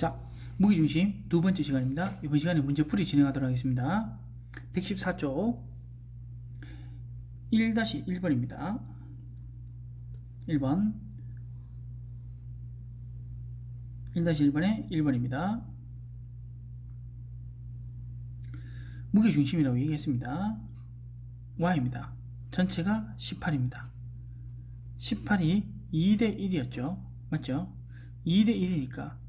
자, 무게중심 두 번째 시간입니다. 이번 시간에 문제 풀이 진행하도록 하겠습니다. 114쪽 1-1번입니다. 1번 1-1번에 1번입니다. 무게중심이라고 얘기했습니다. Y입니다. 전체가 18입니다. 18이 2대 1이었죠. 맞죠? 2대 1이니까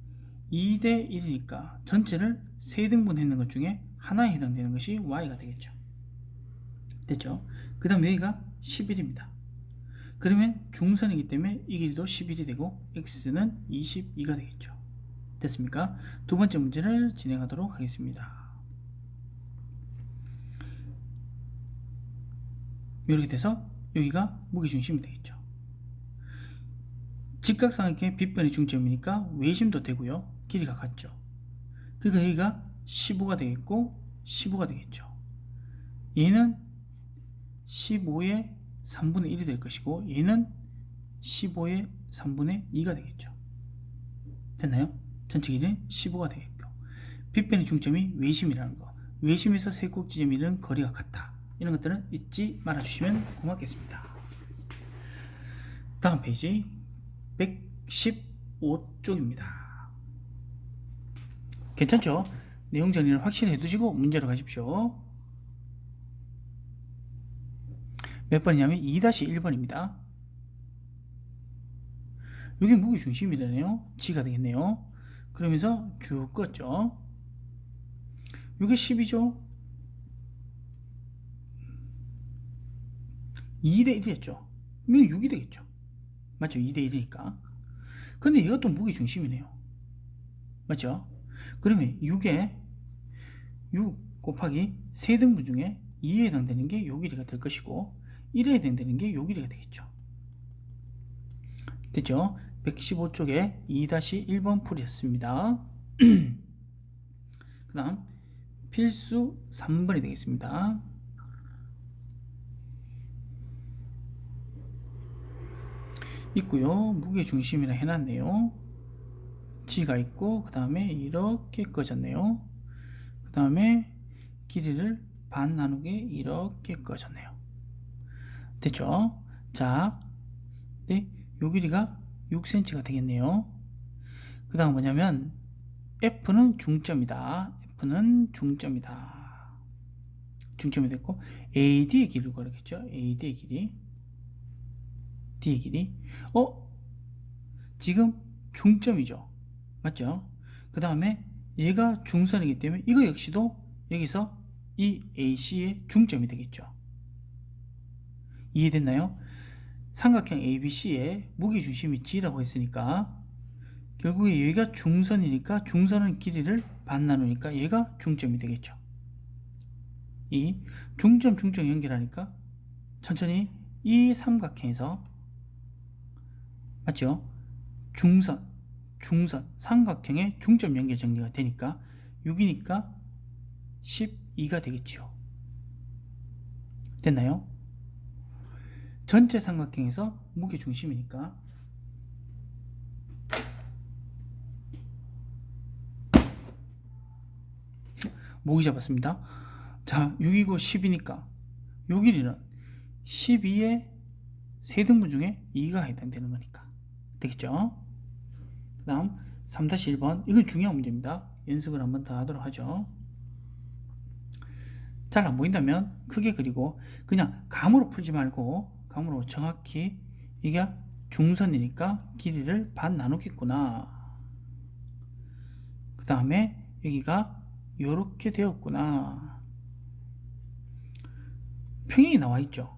2대 1이니까 전체를 3등분 했는 것 중에 하나에 해당되는 것이 y가 되겠죠. 됐죠? 그 다음 여기가 11입니다. 그러면 중선이기 때문에 이 길이도 11이 되고 x는 22가 되겠죠. 됐습니까? 두 번째 문제를 진행하도록 하겠습니다. 이렇게 돼서 여기가 무게중심이 되겠죠. 직각삼각형의 빗변의 중점이니까 외심도 되고요. 길이가 같죠. 그러니까 여기가 15가 되겠고 15가 되겠죠. 얘는 15의 3분의 1이 될 것이고 얘는 15의 3분의 2가 되겠죠. 됐나요? 전체 길이는 15가 되겠고 빗변의 중점이 외심이라는 거 외심에서 세곡 지점이 이르는 거리가 같다. 이런 것들은 잊지 말아주시면 고맙겠습니다. 다음 페이지 115쪽입니다. 괜찮죠? 내용 정리를 확실히 해두시고 문제로 가십시오. 몇 번이냐면 2-1번입니다. 여기 무게 중심이라네요. G가 되겠네요. 그러면서 쭉 껐죠. 이게 10이죠. 2대 1이었죠. 그러면 6이 되겠죠. 맞죠? 2대 1이니까. 근데 이것도 무게 중심이네요. 맞죠? 그러면 6에 6 곱하기 3등분 중에 2에 해당되는 게 요 길이가 될 것이고 1에 해당되는 게 요 길이가 되겠죠. 됐죠? 115쪽에 2-1번 풀이었습니다. 그 다음 필수 3번이 되겠습니다. 있고요. 무게 중심이라 해놨네요. G가 있고 그 다음에 이렇게 꺼졌네요. 그 다음에 길이를 반 나누게 이렇게 꺼졌네요. 됐죠? 자, 네, 요 길이가 6cm가 되겠네요. 그 다음 뭐냐면 F는 중점이다. F는 중점이다. 중점이 됐고 AD의 길이를 구하겠죠. AD의 길이. D의 길이. 어? 지금 중점이죠. 맞죠? 그 다음에 얘가 중선이기 때문에 이거 역시도 여기서 이 AC의 중점이 되겠죠. 이해됐나요? 삼각형 ABC의 무게중심이 G라고 했으니까 결국에 여기가 중선이니까 중선은 길이를 반 나누니까 얘가 중점이 되겠죠. 이 중점 중점 연결하니까 천천히 이 삼각형에서 맞죠? 중선, 중선, 삼각형의 중점 연결 정리가 되니까 6이니까 12가 되겠지요. 됐나요? 전체 삼각형에서 무게 중심이니까 목이 잡았습니다. 자, 6이고 10이니까 요 길이는 12의 세등분 중에 2가 해당되는 거니까 되겠죠? 그 다음 3-1번 이건 중요한 문제입니다. 연습을 한번 더 하도록 하죠. 잘 안 보인다면 크게 그리고 그냥 감으로 풀지 말고 감으로 정확히 이게 중선이니까 길이를 반 나누겠구나. 그 다음에 여기가 이렇게 되었구나. 평행이 나와 있죠.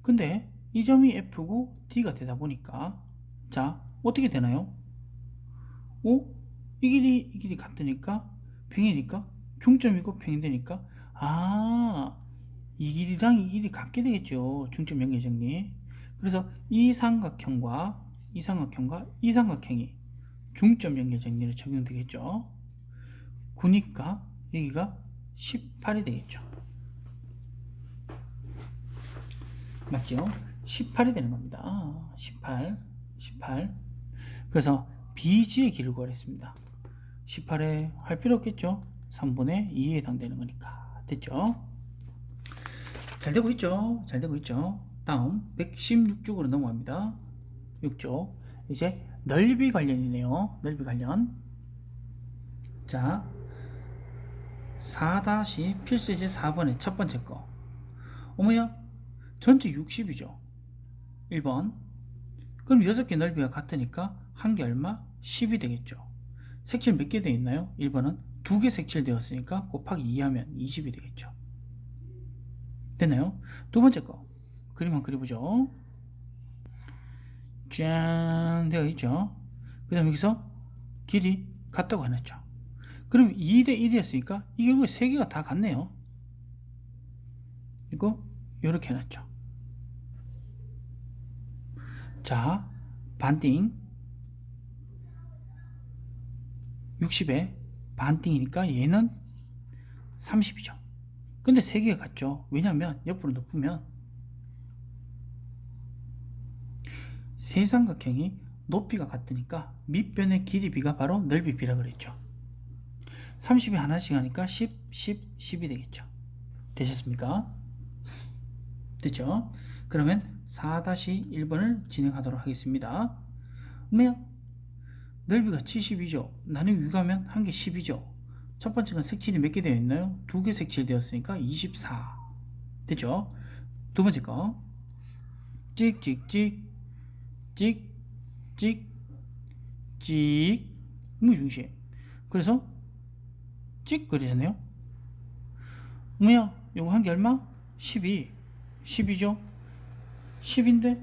근데 이 점이 F고 D가 되다 보니까 자 어떻게 되나요? 오? 이 길이 이 길이 같으니까 평이니까 중점이고 평행되니까 아, 이 길이랑 이 길이 같게 되겠죠. 중점 연결 정리. 그래서 이 삼각형과 이 삼각형과 이 삼각형이 중점 연결 정리를 적용되겠죠. 9니까 여기가 18이 되겠죠. 맞죠? 18이 되는 겁니다. 18, 18. 그래서 BG의 길을 구하랬습니다. 18에 할 필요 없겠죠? 3분의 2에 해당되는 거니까. 됐죠? 잘 되고 있죠? 잘 되고 있죠? 다음 116쪽으로 넘어갑니다. 6쪽. 이제 넓이 관련이네요. 넓이 관련. 자 4- 필수제 4번의 첫 번째 거. 어머야 전체 60이죠? 1번. 그럼 6개 넓이가 같으니까 한 개 얼마? 10이 되겠죠. 색칠 몇 개 되어 있나요? 1번은 두 개 색칠 되었으니까 곱하기 2 하면 20이 되겠죠. 됐나요? 두 번째 거. 그림 한번 그려보죠. 짠. 되어 있죠. 그 다음 여기서 길이 같다고 해놨죠. 그럼 2대 1이었으니까 이 결국에 세 개가 다 같네요. 이거 이렇게 해놨죠. 자 반띵 60에 반띵이니까 얘는 30이죠 근데 세 개가 같죠 왜냐면 옆으로 높으면 세 삼각형이 높이가 같으니까 밑변의 길이 비가 바로 넓이 비라 그랬죠 30이 하나씩 하니까 10, 10, 10이 되겠죠 되셨습니까? 됐죠? 그러면 4-1번을 진행하도록 하겠습니다 뭐야? 넓이가 70이죠. 나누기 위가면 한 개 10이죠. 첫 번째는 색칠이 몇 개 되어 있나요? 두 개 색칠 되었으니까 24 됐죠? 두 번째 거. 찍 찍 찍. 찍 찍 찍. 무중심 그래서 찍 그리잖아요. 뭐야? 요거 한 개 얼마? 12 10이죠? 10인데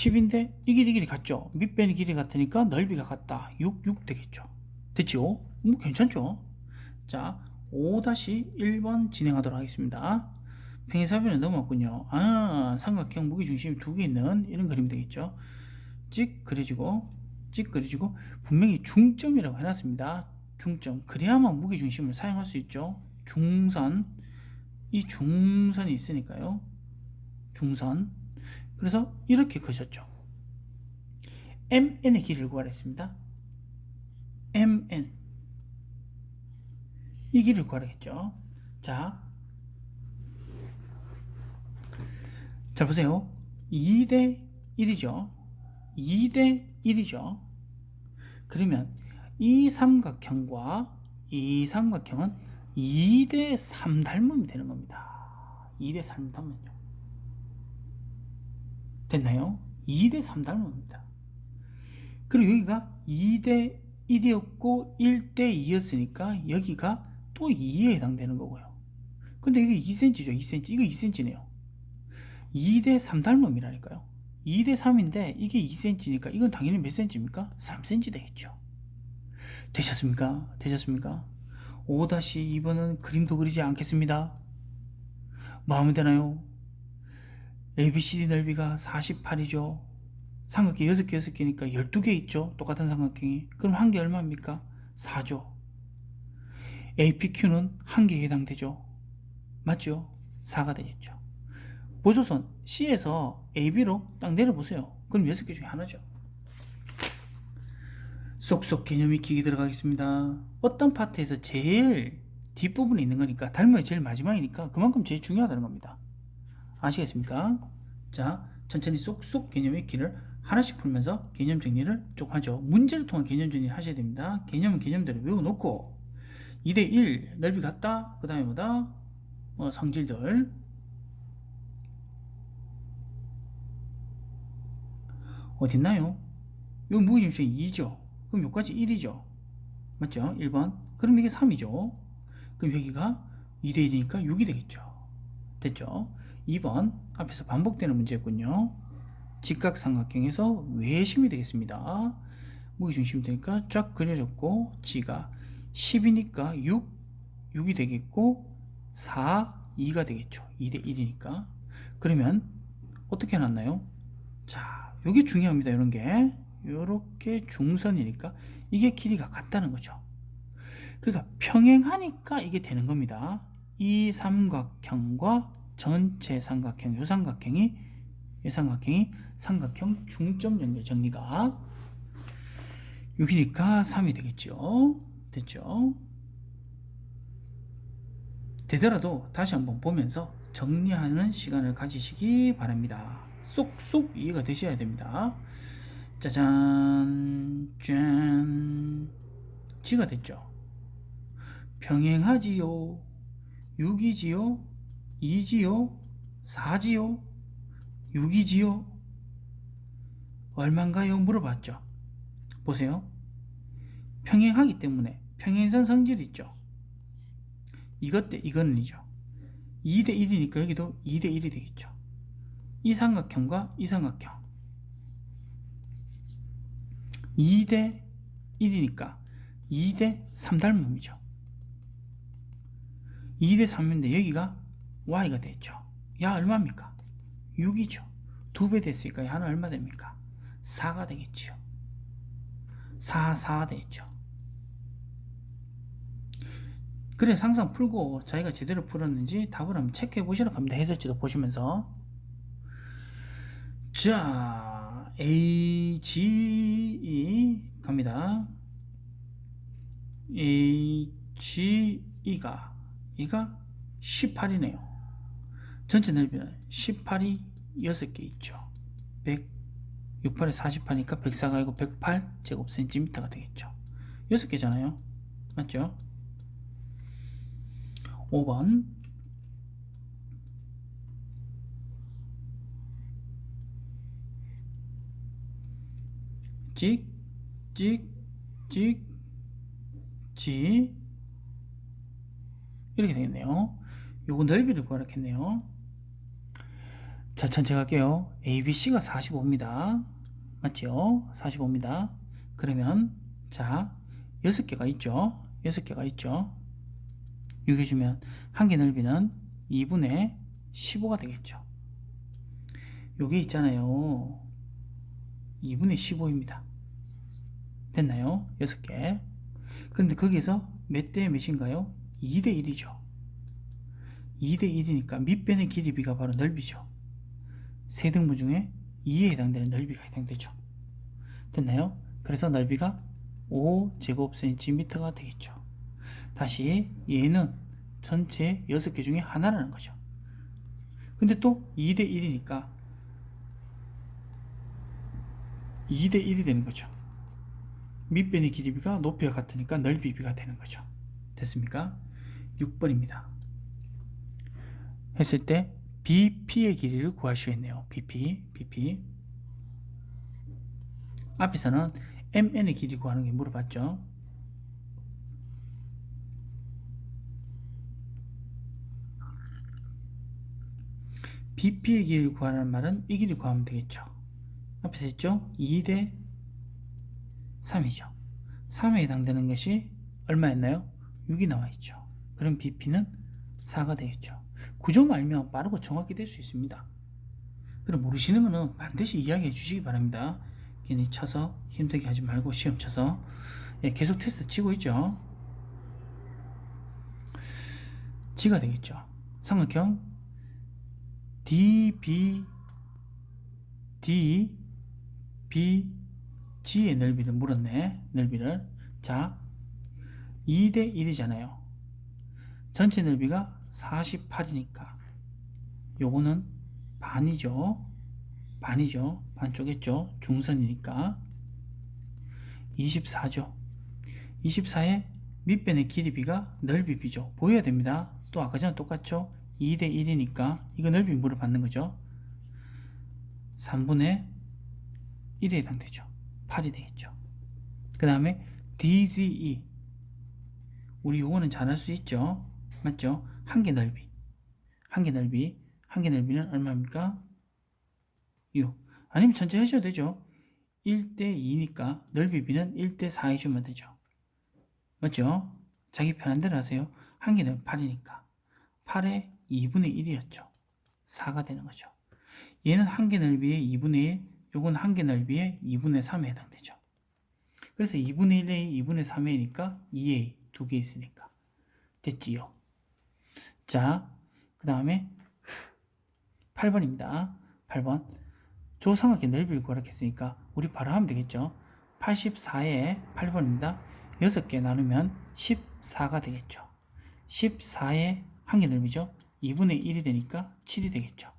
10인데 이 길이 길이 같죠. 밑변이 길이 같으니까 넓이가 같다. 6 6 되겠죠. 됐죠 뭐 괜찮죠? 자 5-1번 진행하도록 하겠습니다. 평행사변에 넘어왔군요. 아 삼각형 무게중심이 두 개 있는 이런 그림이 되겠죠. 찍 그려지고 찍 그려지고 분명히 중점이라고 해놨습니다. 중점. 그래야만 무게중심을 사용할 수 있죠. 중선. 이 중선이 있으니까요. 중선 그래서 이렇게 그셨죠. MN의 길이를 구하랬습니다. MN. 이 길이를 구하겠죠. 자, 잘 보세요. 2대 1이죠. 2대 1이죠. 그러면 이 삼각형과 이 삼각형은 2대 3 닮음이 되는 겁니다. 2대 3 닮음요 됐나요? 2대 3 닮음입니다 그리고 여기가 2대 1이었고 1대 2였으니까 여기가 또 2에 해당되는 거고요 근데 이게 2cm죠 2cm 이거 2cm네요 2대 3 닮음이라니까요 2대 3인데 이게 2cm니까 이건 당연히 몇 cm입니까? 3cm 되겠죠 되셨습니까? 되셨습니까? 5-2번은 그림도 그리지 않겠습니다 마음에 드나요? ABCD 넓이가 48이죠 삼각형 6개 6개니까 12개 있죠 똑같은 삼각형이 그럼 한 개 얼마입니까? 4죠 APQ는 한 개에 해당되죠 맞죠? 4가 되겠죠 보조선 C에서 AB로 딱 내려보세요. 그럼 6개 중에 하나죠. 쏙쏙 개념 익히기 들어가겠습니다. 어떤 파트에서 제일 뒷부분에 있는 거니까 닮아야 제일 마지막이니까 그만큼 제일 중요하다는 겁니다. 아시겠습니까? 자, 천천히 쏙쏙 개념 익히를 하나씩 풀면서 개념 정리를 쭉 하죠. 문제를 통한 개념 정리를 하셔야 됩니다. 개념은 개념대로 외워놓고 2대1 넓이 같다. 그 다음에 뭐다? 어, 성질들 어딨나요? 요 무게중심이 2죠. 그럼 요까지 1이죠. 맞죠? 1번. 그럼 이게 3이죠. 그럼 여기가 2대1이니까 6이 되겠죠. 됐죠? 2번. 앞에서 반복되는 문제였군요. 직각삼각형에서 외심이 되겠습니다. 무게중심이 되니까 쫙 그려졌고 G가 10이니까 6, 6이 되겠고 4, 2가 되겠죠. 2대 1이니까. 그러면 어떻게 해놨나요? 자, 이게 중요합니다. 이런 게 이렇게 중선이니까 이게 길이가 같다는 거죠. 그러니까 평행하니까 이게 되는 겁니다. 이 삼각형과 전체 삼각형, 요 삼각형이 이 삼각형이 삼각형 중점 연결 정리가 6이니까 3이 되겠죠. 됐죠? 되더라도 다시 한번 보면서 정리하는 시간을 가지시기 바랍니다. 쏙쏙 이해가 되셔야 됩니다. 짜잔, 짠. 지가 됐죠. 병행하지요. 6이지요. 2지요. 4지요. 6이지요. 얼만가요? 물어봤죠. 보세요. 평행하기 때문에 평행선 성질 있죠. 이것 대 이거는이죠. 2대 1이니까 여기도 2대 1이 되겠죠. 이 삼각형과 이 삼각형 2대 1이니까 2대 3 닮음이죠. 2대 3인데 여기가 y가 됐죠. 야 얼마입니까? 6이죠. 두배 됐으니까 야는 얼마 됩니까? 4가 되겠죠. 4, 4가 되겠죠. 그래 항상 풀고 자기가 제대로 풀었는지 답을 한번 체크해 보시라고 합니다. 해설지도 보시면서 자 A, G, E 갑니다. H, E가 이가 18이네요. 전체 넓이는 18이 6개 있죠. 100, 68에 48이니까 104가 아니고 108 제곱센티미터가 되겠죠. 6개잖아요. 맞죠? 5번 찍, 찍, 찍, 지 이렇게 되겠네요. 요거 넓이를 구하라겠네요. 자, 천천히 갈게요. ABC가 45입니다. 맞죠? 45입니다. 그러면 자, 6개가 있죠? 6개가 있죠? 6 해주면 한 개 넓이는 2분의 15가 되겠죠. 요게 있잖아요. 2분의 15입니다. 됐나요? 6개. 그런데 거기에서 몇 대 몇인가요? 2대 1이죠. 2대 1이니까 밑변의 길이 비가 바로 넓이죠. 세 등분 중에 2에 해당되는 넓이가 해당되죠. 됐나요? 그래서 넓이가 5제곱cm가 되겠죠. 다시 얘는 전체 6개 중에 하나라는 거죠. 근데 또 2대 1이니까 2대 1이 되는 거죠. 밑변의 길이비가 높이가 같으니까 넓이비가 되는 거죠. 됐습니까? 6번입니다. 했을 때 BP의 길이를 구하시겠네요. BP, BP. 앞에서는 MN의 길이 구하는 게 물어봤죠. BP의 길이를 구하는 말은 이 길이 구하면 되겠죠. 앞에서 했죠? 2대 3이죠. 3에 해당되는 것이 얼마였나요? 6이 나와 있죠. 그럼 BP는 4가 되겠죠. 구조만 알면 빠르고 정확히 될 수 있습니다. 그럼 모르시는 거는 반드시 이야기해 주시기 바랍니다. 괜히 쳐서 힘들게 하지 말고 시험 쳐서 예, 계속 테스트 치고 있죠. G가 되겠죠. 삼각형 DB D B G의 넓이를 물었네. 넓이를. 자, 2대 1이잖아요. 전체 넓이가 48이니까 요거는 반이죠. 반이죠. 반 쪼겠죠. 중선이니까 24죠. 24의 밑변의 길이비가 넓이비죠. 보여야 됩니다. 또 아까 전 똑같죠. 2대 1이니까 이거 넓이 물어받는 거죠. 3분의 1에 해당되죠. 8이 되겠죠. 그 다음에 DZE 우리 요거는 잘할 수 있죠. 맞죠? 한 개 넓이 한 개 넓이 한 개 넓이는 얼마입니까? 6 아니면 전체 하셔도 되죠. 1대 2니까 넓이 비는 1대 4 해주면 되죠. 맞죠? 자기 편한 대로 하세요. 한개 넓이 8이니까 8의 2분의 1이었죠. 4가 되는 거죠. 얘는 한 개 넓이의 2분의 1, 요건 한 개 넓이의 2분의 3에 해당되죠. 그래서 2분의 1A, 2분의 3A니까 2A 두 개 있으니까 됐지요. 자, 그 다음에 8번입니다. 8번. 조상하게 넓이를 구하라 했으니까 우리 바로 하면 되겠죠. 84에 8번입니다. 6개 나누면 14가 되겠죠. 14에 한개 넓이죠. 2분의 1이 되니까 7이 되겠죠.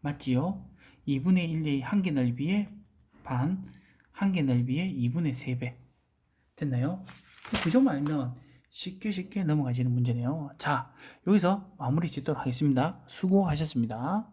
맞지요? 2분의 1의 한 개 넓이의 반, 한 개 넓이의 2분의 3배. 됐나요? 그 점을 알면 쉽게 쉽게 넘어가지는 문제네요. 자, 여기서 마무리 짓도록 하겠습니다. 수고하셨습니다.